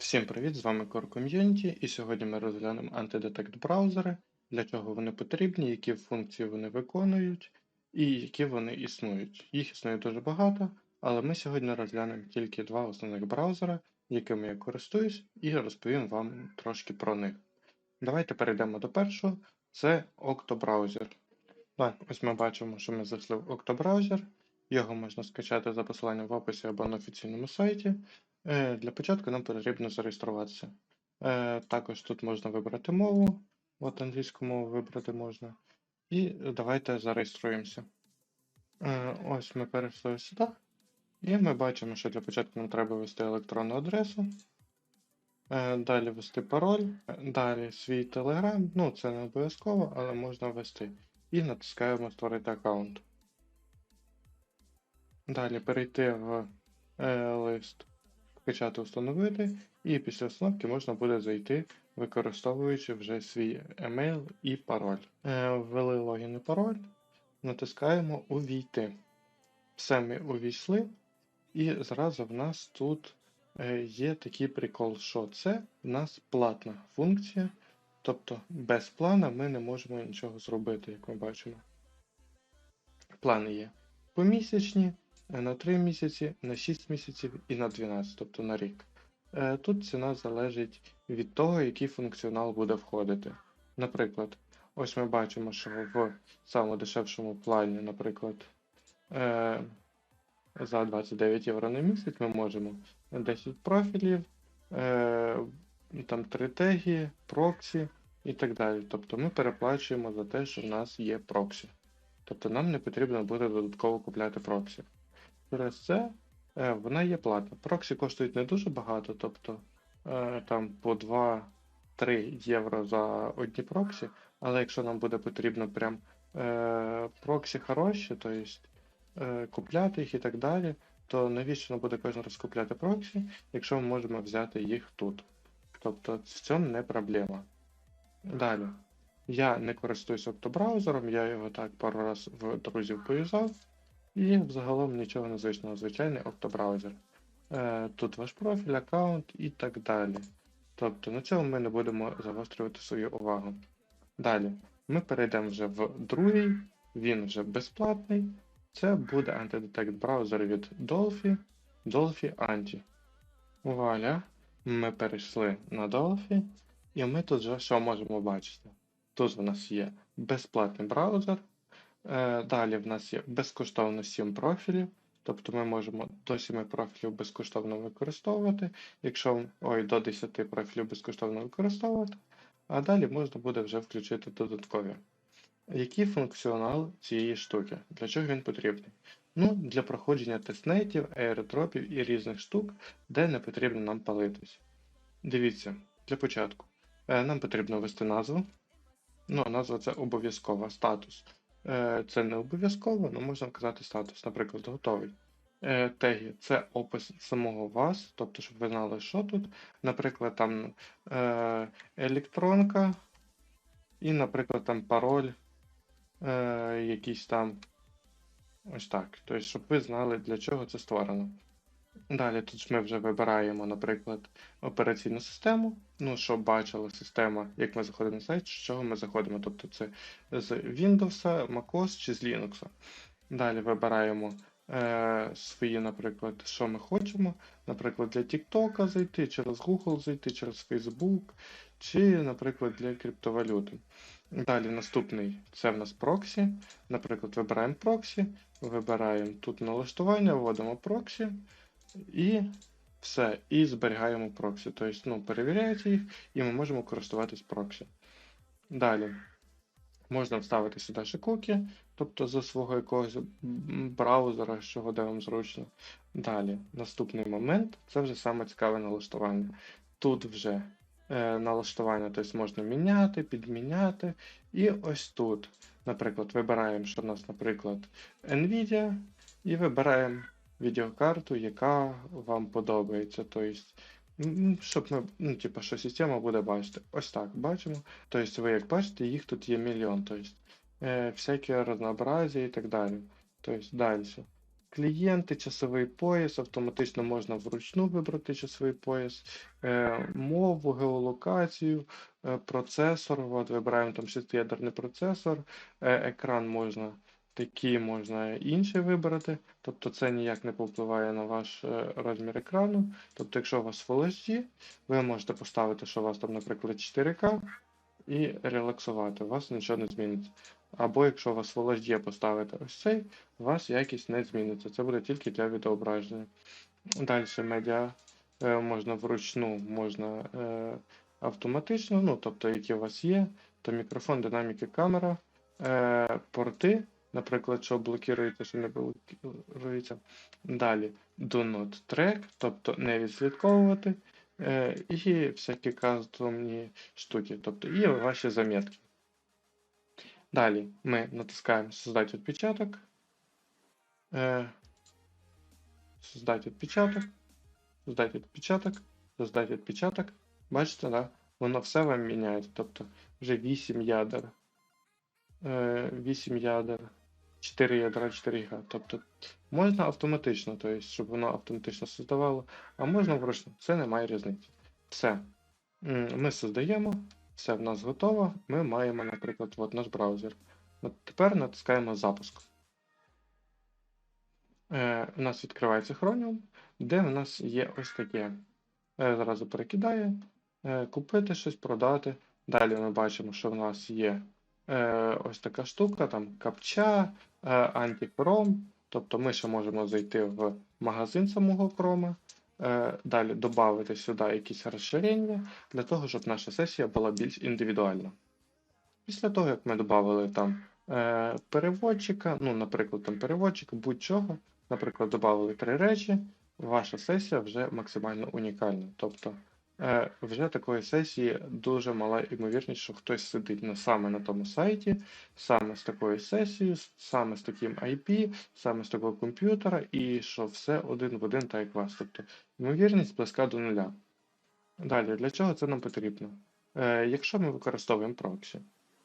Всім привіт! З вами Core Community, і сьогодні ми розглянемо антидетект браузери, для чого вони потрібні, які функції вони виконують і які вони існують. Їх існує дуже багато, але ми сьогодні розглянемо тільки два основних браузера, якими я користуюсь, і розповім вам трошки про них. Давайте перейдемо до першого, це. Так, ось ми бачимо, що ми зайшли в Octo-браузер. Його можна скачати за посиланням в описі або на офіційному сайті. Е, Для початку нам потрібно зареєструватися. Е, Також тут можна вибрати мову, от англійську мову вибрати можна. І давайте зареєструємося. Е, Ось ми перейшли сюди. І ми бачимо, що для початку нам треба ввести електронну адресу. Далі ввести пароль, далі свій телеграм, ну це не обов'язково, але можна ввести. І натискаємо Створити аккаунт. Далі перейти в лист Скачати встановити, і після установки можна буде зайти, використовуючи вже свій емейл і пароль. Е, Ввели логін і пароль, натискаємо Увійти. Все ми увійшли, і зразу в нас тут е, є такий прикол, що це в нас платна функція, тобто без плана ми не можемо нічого зробити, як ми бачимо. Плани є помісячні, на 3 місяці, на 6 місяців і на 12, тобто на рік. Е, Тут ціна залежить від того, який функціонал буде входити. Наприклад, ось ми бачимо, що в самому дешевшому плані, наприклад, е, за 29 євро на місяць ми можемо 10 профілів, е, там 3 теги, проксі і так далі. Тобто ми переплачуємо за те, що в нас є проксі. Тобто нам не потрібно буде додатково купляти проксі. Через це е, вона є платна. Проксі коштують не дуже багато, тобто е, там по 2-3 євро за одні проксі, але якщо нам буде потрібно прям е, проксі хороші, то е, купляти їх і так далі, то навіщо нам буде кожен раз купляти проксі, якщо ми можемо взяти їх тут. Тобто в цьому не проблема. Далі. Я не користуюсь октобраузером, я його так пару раз в друзів поюзав. І взагалом нічого незвичного, звичайний октобраузер. Е, Тут ваш профіль, аккаунт і так далі. Тобто на цьому ми не будемо загострювати свою увагу. Далі, ми перейдемо вже в другий, він вже безплатний. Це буде антидетект браузер від Dolphy, Dolphy Anti. Вуаля, ми перейшли на Dolphy, і ми тут вже що можемо бачити? Тут в нас є безплатний браузер. Е, Далі в нас є безкоштовно 7 профілів, тобто ми можемо до 7 профілів безкоштовно використовувати, якщо ой, до 10 профілів безкоштовно використовувати, а далі можна буде вже включити додаткові. Який функціонал цієї штуки? Для чого він потрібний? Ну, для проходження тестнетів, аеродропів і різних штук, де не потрібно нам палитись. Дивіться, для початку. Е, Нам потрібно ввести назву. Ну, назва це обов'язкова статус. Е, Це не обов'язково, але можна вказати статус, наприклад, готовий. Е, Теги це опис самого вас, тобто, щоб ви знали, що тут. Наприклад, там е, електронка, і, наприклад, там пароль, якийсь там. Ось так. Тобто, щоб ви знали, для чого це створено. Далі тут ми вже вибираємо, наприклад, операційну систему. Ну, щоб бачила система, як ми заходимо на сайт, з чого ми заходимо. Тобто це з Windows, MacOS чи з Linux. Далі вибираємо е, свої, наприклад, що ми хочемо. Наприклад, для TikTok зайти, через Google зайти, через Facebook, чи, наприклад, для криптовалюти. Далі наступний це в нас проксі. Наприклад, вибираємо проксі, вибираємо тут налаштування, вводимо проксі. І все, і зберігаємо проксі. Тобто, ну, перевіряється їх, і ми можемо користуватись проксі. Далі можна вставити сюди ще куки, тобто за свого якогось браузера, що де вам зручно. Далі, наступний момент це вже саме цікаве налаштування. Тут вже е, налаштування тобто можна міняти, підміняти. І ось тут, наприклад, вибираємо, що в нас, наприклад, Nvidia, і вибираємо відеокарту, яка вам подобається. Тобто, щоб ну, типу, що система буде бачити. Ось так бачимо. Тобто, ви як бачите, їх тут є мільйон. Тобто, е, всяке разнообразие і так далі. Тобто, далі. клієнти, часовий пояс, автоматично можна вручну вибрати часовий пояс, е, мову, геолокацію, е, процесор. От вибираємо там шестиядерний процесор, е, екран можна такий, можна інший вибрати. Тобто це ніяк не повпливає на ваш е, розмір екрану. Тобто, якщо у вас Full HD, ви можете поставити, що у вас там, наприклад, 4К і релаксувати, у вас нічого не зміниться. Або якщо у вас Full HD поставити ось цей, у вас якість не зміниться. Це буде тільки для відеображення. Далі медіа е, можна вручну, можна е, автоматично, ну тобто, які у вас є, то мікрофон, динаміки, камера, порти, наприклад, що блокується, що не блокується. Далі do not track, тобто не відслідковувати. Е, і всякі кастомні штуки, тобто і ваші заметки. Далі ми натискаємо Создать відпечаток. Е, Создать відпечаток. Создать відпечаток. Создать відпечаток. Бачите, да? Воно все вам міняє. Тобто вже 8 ядер. Е, 8 ядер. 4 ядра, 4 га. Тобто можна автоматично, тобто, щоб воно автоматично создавало, а можна вручну. Це не має різниці. Все. Ми создаємо, все в нас готово. Ми маємо, наприклад, от наш браузер. От тепер натискаємо запуск. Е, у нас відкривається Chromium, де в нас є ось таке. Е, зразу перекидає, е, купити щось, продати. Далі ми бачимо, що в нас є е, ось така штука, там капча, е, антикром. Тобто ми ще можемо зайти в магазин самого крома. Е, далі додати сюди якісь розширення для того, щоб наша сесія була більш індивідуальна. Після того, як ми додали там е, переводчика, ну, наприклад, там переводчика, будь-чого, наприклад, додали три речі, ваша сесія вже максимально унікальна. Тобто вже такої сесії дуже мала ймовірність, що хтось сидить на, саме на тому сайті, саме з такою сесією, саме з таким IP, саме з такого комп'ютера, і що все один в один, так як вас. Тобто ймовірність близька до нуля. Далі, для чого це нам потрібно? Е, Якщо ми використовуємо проксі,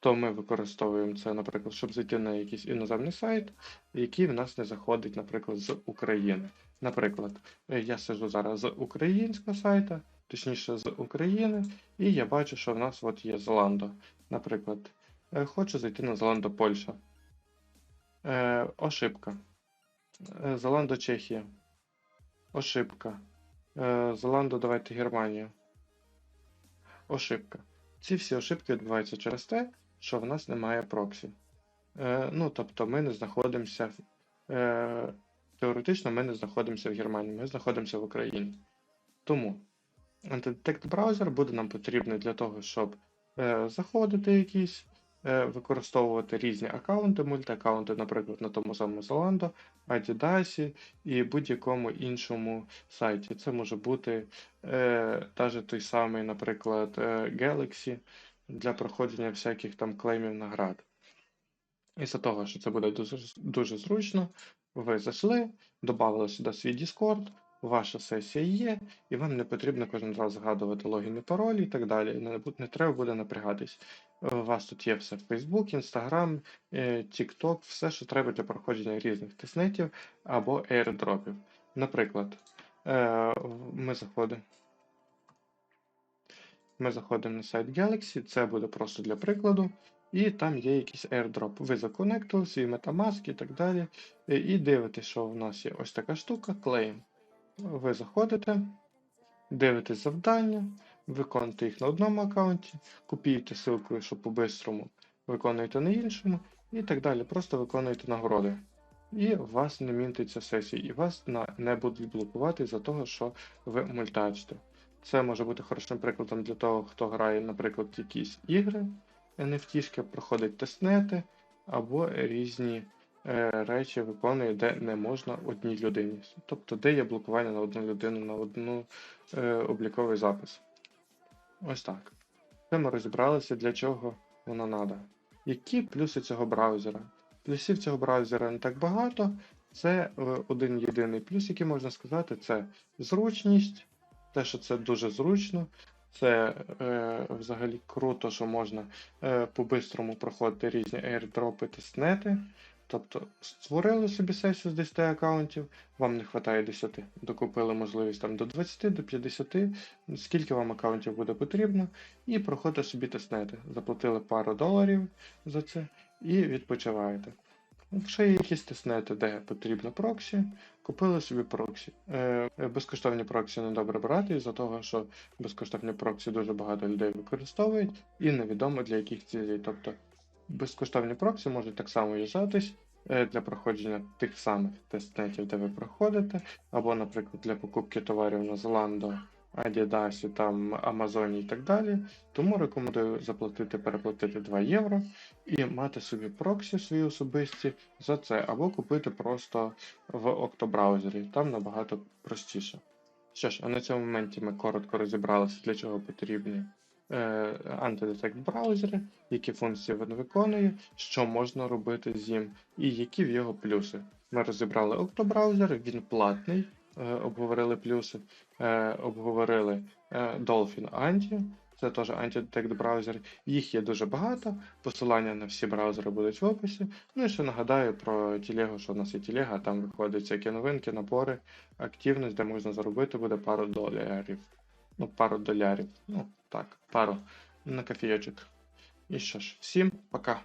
то ми використовуємо це, наприклад, щоб зайти на якийсь іноземний сайт, який в нас не заходить, наприклад, з України. Наприклад, е, я сижу зараз з українського сайта, точніше з України, і я бачу, що в нас от є Зеландо. Наприклад, е, хочу зайти на Зеландо Польща. Е, ошибка. Е, Зеландо Чехія. Ошибка. Е, Зеландо, давайте Германію. Ошибка. Ці всі ошибки відбуваються через те, що в нас немає проксі. Е, ну, тобто ми не знаходимося е, теоретично ми не знаходимося в Германії, ми знаходимося в Україні. Тому антидетект браузер буде нам потрібний для того, щоб е, заходити якісь, е, використовувати різні аккаунти, мультиаккаунти, наприклад, на тому самому Zalando, Adidas і будь-якому іншому сайті. Це може бути е, той самий, наприклад, е, Galaxy для проходження всяких там клеймів наград. І за того, що це буде дуже, дуже зручно, ви зайшли, додали сюди свій Discord, ваша сесія є, і вам не потрібно кожен раз згадувати логін і пароль і так далі. Не, не треба буде напрягатись. Е, У вас тут є все Facebook, Instagram, е, TikTok, все, що треба для проходження різних тиснетів або airdropів. Наприклад, е, ми заходимо. Ми заходимо на сайт Galaxy, це буде просто для прикладу, і там є якийсь airdrop. Ви законектили свій Metamask і так далі. І дивитесь, що в нас є ось така штука, claim. Ви заходите, дивитесь завдання, виконуєте їх на одному аккаунті, копіюєте ссылку, що по-бистрому виконуєте на іншому, і так далі. Просто виконуєте нагороди. І вас не мінтиться сесії, і вас не будуть блокувати за того, що ви мультачите. Це може бути хорошим прикладом для того, хто грає, наприклад, якісь ігри, NFT, проходить тестнети або різні речі виконує, де не можна одній людині. Тобто, де є блокування на одну людину, на одну е, обліковий запис. Ось так. Це ми розібралися, для чого воно треба. Які плюси цього браузера? Плюсів цього браузера не так багато. Це е, один єдиний плюс, який можна сказати, це зручність, те, що це дуже зручно. Це е, взагалі круто, що можна е, по-бистрому проходити різні airdропи, тестнети. Тобто створили собі сесію з 10 аккаунтів, вам не вистачає 10, докупили можливість там до 20, до 50, скільки вам аккаунтів буде потрібно, і проходите собі тестнети. Заплатили пару доларів за це і відпочиваєте. Якщо є якісь тестнети, де потрібно проксі, купили собі проксі. Е, безкоштовні проксі не добре брати, із-за того, що безкоштовні проксі дуже багато людей використовують, і невідомо для яких цілей. Тобто безкоштовні проксі можуть так само юзатись е, для проходження тих самих тестнетів, де ви проходите, або, наприклад, для покупки товарів на Zalando, Adidas, там, Амазоні і так далі. Тому рекомендую заплатити, переплатити 2 євро і мати собі проксі свої особисті за це, або купити просто в октобраузері, там набагато простіше. Що ж, а на цьому моменті ми коротко розібралися, для чого потрібні антидетект браузери, які функції він виконує, що можна робити з ним, і які в його плюси. Ми розібрали октобраузер, він платний, е, обговорили плюси, е, обговорили е, Dolphin Anti, це теж антидетект браузер. Їх є дуже багато. Посилання на всі браузери будуть в описі. Ну і ще нагадаю про телегу, що в нас є телега, там виходять всякі новинки, набори, активність, де можна заробити буде пару доларів. Ну, пару долярів. Ну, так, пару на кофійочок. І що ж, всім пока.